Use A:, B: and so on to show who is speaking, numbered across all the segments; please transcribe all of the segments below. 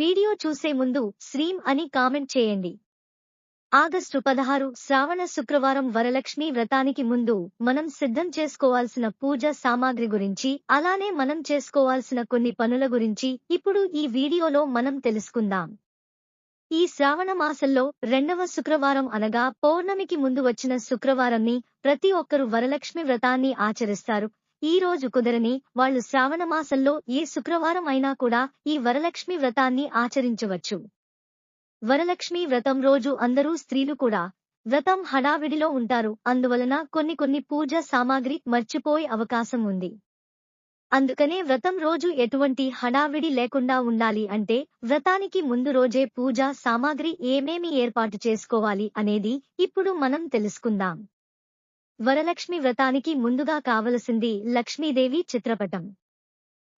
A: Video చూసే ముందు శ్రీం అని కామెంట్ చేయండి. ఆగస్టు పదహారు శ్రావణ శుక్రవారం వరలక్ష్మి వ్రతానికి ముందు మనం సిద్ధం చేసుకోవాల్సిన పూజ సామాగ్రి గురించి అలానే మనం చేసుకోవాల్సిన కొన్ని పనుల గురించి ఇప్పుడు ఈ వీడియోలో మనం తెలుసుకుందాం. ఈ శ్రావణ మాసంలో రెండవ శుక్రవారం అనగా పౌర్ణమికి ముందు వచ్చిన శుక్రవారంని ప్రతి ఒక్కరు వరలక్ష్మి వ్రతాన్ని ఆచరిస్తారు. ఈ రోజు కుదరని వాళ్ళు శ్రావణమాసంలో ఏ శుక్రవారం అయినా కూడా ఈ వరలక్ష్మి వ్రతాన్ని ఆచరించవచ్చు. వరలక్ష్మి వ్రతం రోజు అందరూ స్త్రీలు కూడా వ్రతం హడావిడిలో ఉంటారు. అందువలన కొన్ని కొన్ని పూజ సామాగ్రి మర్చిపోయే అవకాశం ఉంది. అందుకనే వ్రతం రోజు ఎటువంటి హడావిడి లేకుండా ఉండాలి అంటే వ్రతానికి ముందు రోజే పూజా సామాగ్రి ఏమేమి ఏర్పాటు చేసుకోవాలి అనేది ఇప్పుడు మనం తెలుసుకుందాం. వరలక్ష్మి వ్రతానికి ముందుగా కావలసింది లక్ష్మీదేవి చిత్రపటం.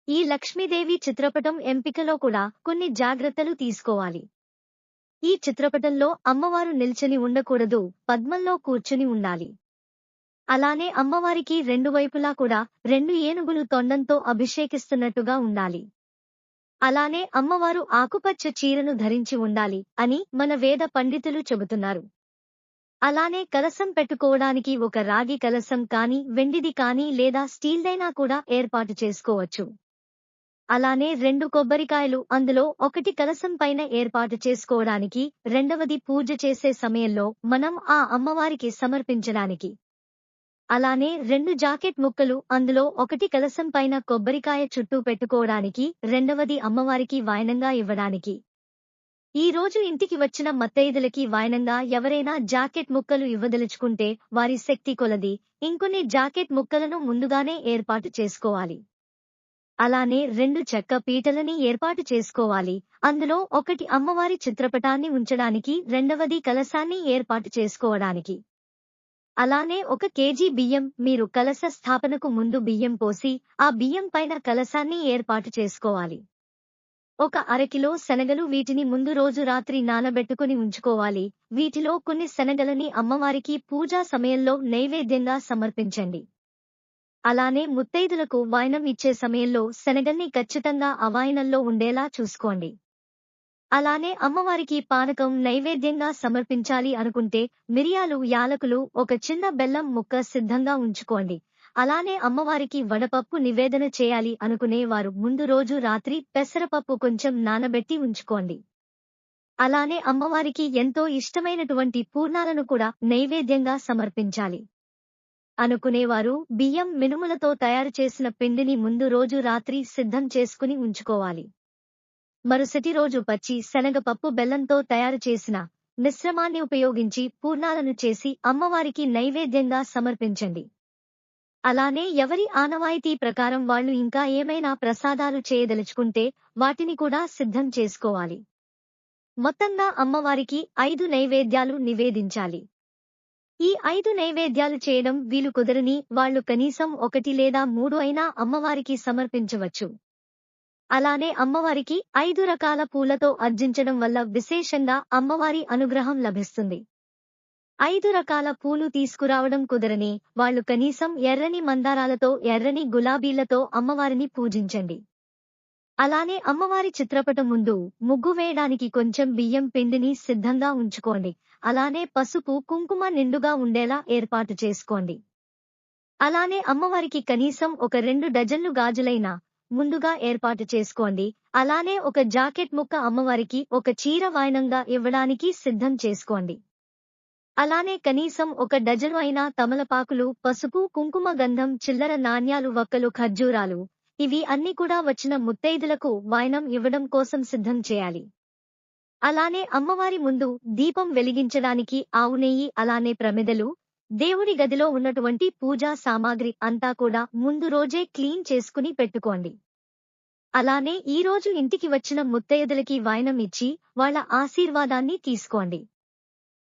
A: ఈ లక్ష్మీదేవి చిత్రపటం ఎంపికలో కూడా కొన్ని జాగ్రత్తలు తీసుకోవాలి. ఈ చిత్రపటంలో అమ్మవారు నిల్చని ఉండకూడదు పద్మంలో కూర్చుని ఉండాలి. అలానే అమ్మవారికి రెండు వైపులా కూడా రెండు ఏనుగులు తొండంతో అభిషేకిస్తున్నట్టుగా ఉండాలి. అలానే అమ్మవారు ఆకుపచ్చ చీరను ధరించి ఉండాలి అని మన వేద పండితులు చెబుతున్నారు. అలానే కలసం పెట్టుకోవడానికి ఒక రాగి కలసం కాని వెండిది కాని లేదా స్టీల్దైనా కూడా ఏర్పాటు చేసుకోవచ్చు. అలానే రెండు కొబ్బరికాయలు అందులో ఒకటి కలసం పైన ఏర్పాటు చేసుకోవడానికి రెండవది పూజ చేసే సమయంలో మనం ఆ అమ్మవారికి సమర్పించడానికి. అలానే రెండు జాకెట్ ముక్కలు అందులో ఒకటి కలసం పైన కొబ్బరికాయ చుట్టూ పెట్టుకోవడానికి రెండవది అమ్మవారికి వాయనంగా ఇవ్వడానికి. ఈ రోజు ఇంటికి వచ్చిన మత్తైదులకి వాయనంగా ఎవరైనా జాకెట్ ముక్కలు ఇవ్వదలుచుకుంటే వారి శక్తి కొలది. ఇంకొన్ని జాకెట్ ముక్కలను ముందుగానే ఏర్పాటు చేసుకోవాలి. అలానే రెండు చెక్క పీటలని ఏర్పాటు చేసుకోవాలి. అందులో ఒకటి అమ్మవారి చిత్రపటాన్ని ఉంచడానికి రెండవది కలశాన్ని ఏర్పాటు చేసుకోవడానికి. అలానే ఒక కేజీ బియ్యం మీరు కలశ స్థాపనకు ముందు బియ్యం పోసి ఆ బియ్యం పైన కలశాన్ని ఏర్పాటు చేసుకోవాలి. ఒక అరకిలో శనగలు వీటిని ముందు రోజు రాత్రి నానబెట్టుకుని ఉంచుకోవాలి. వీటిలో కొన్ని శనగలని అమ్మవారికి పూజా సమయంలో నైవేద్యంగా సమర్పించండి. అలానే ముత్తైదులకు వాయనం ఇచ్చే సమయంలో శనగల్ని ఖచ్చితంగా అవాయనంలో ఉండేలా చూసుకోండి. అలానే అమ్మవారికి పానకం నైవేద్యంగా సమర్పించాలి అనుకుంటే మిరియాలు యాలకులు ఒక చిన్న బెల్లం ముక్క సిద్ధంగా ఉంచుకోండి. అలానే అమ్మవారికి వడపప్పు నివేదన చేయాలి అనుకునే వారు ముందు రోజు రాత్రి పెసరపప్పు కొంచెం నానబెట్టి ఉంచుకోండి. అలానే అమ్మవారికి ఎంతో ఇష్టమైనటువంటి పూర్ణాలను కూడా నైవేద్యంగా సమర్పించాలి. అనుకునేవారు బియ్యం మినుములతో తయారు చేసిన పిండిని ముందు రోజు రాత్రి సిద్ధం చేసుకుని ఉంచుకోవాలి. మరుసటి రోజు పచ్చి శనగపప్పు బెల్లంతో తయారు చేసిన మిశ్రమాన్ని ఉపయోగించి పూర్ణాలను చేసి అమ్మవారికి నైవేద్యంగా సమర్పించండి. అలానే ఎవరి ఆనవాయితీ ప్రకారం వాళ్ళు ఇంకా ఏమైనా ప్రసాదాలు చేయదలుచుకుంటే వాటిని కూడా సిద్ధం చేసుకోవాలి. మొత్తంగా అమ్మవారికి ఐదు నైవేద్యాలు నివేదించాలి. ఈ ఐదు నైవేద్యాలు చేయడం వీలు కుదరని వాళ్ళు కనీసం ఒకటి లేదా మూడు అయినా అమ్మవారికి సమర్పించవచ్చు. అలానే అమ్మవారికి ఐదు రకాల పూలతో అర్జించడం వల్ల విశేషంగా అమ్మవారి అనుగ్రహం లభిస్తుంది. ఐదు రకాల పూలు తీసుకురావడం కుదరని వాళ్ళు కనీసం ఎర్రని మందారాలతో ఎర్రని గులాబీలతో అమ్మవారిని పూజించండి. అలానే అమ్మవారి చిత్రపటం ముందు ముగ్గు వేయడానికి కొంచెం బియ్యం పిండిని సిద్ధంగా ఉంచుకోండి. అలానే పసుపు కుంకుమ నిండుగా ఉండేలా ఏర్పాటు చేసుకోండి. అలానే అమ్మవారికి కనీసం ఒక రెండు డజన్లు గాజులైన ముందుగా ఏర్పాటు చేసుకోండి. అలానే ఒక జాకెట్ ముక్క అమ్మవారికి ఒక చీర వాయనంగా ఇవ్వడానికి సిద్ధం చేసుకోండి. అలానే కనీసం ఒక డజను అయినా తమలపాకులు పసుపు కుంకుమ గంధం చిల్లర నాణ్యాలు వక్కలు ఖర్జూరాలు ఇవి అన్ని కూడా వచ్చిన ముత్తైదులకు వాయనం ఇవ్వడం కోసం సిద్ధం చేయాలి. అలానే అమ్మవారి ముందు దీపం వెలిగించడానికి ఆవు నెయ్యి అలానే ప్రమిదలు దేవుడి గదిలో ఉన్నటువంటి పూజా సామాగ్రి అంతా కూడా ముందు రోజే క్లీన్ చేసుకుని పెట్టుకోండి. అలానే ఈ రోజు ఇంటికి వచ్చిన ముత్తైదులకి వాయనం ఇచ్చి వాళ్ళ ఆశీర్వాదాన్ని తీసుకోండి.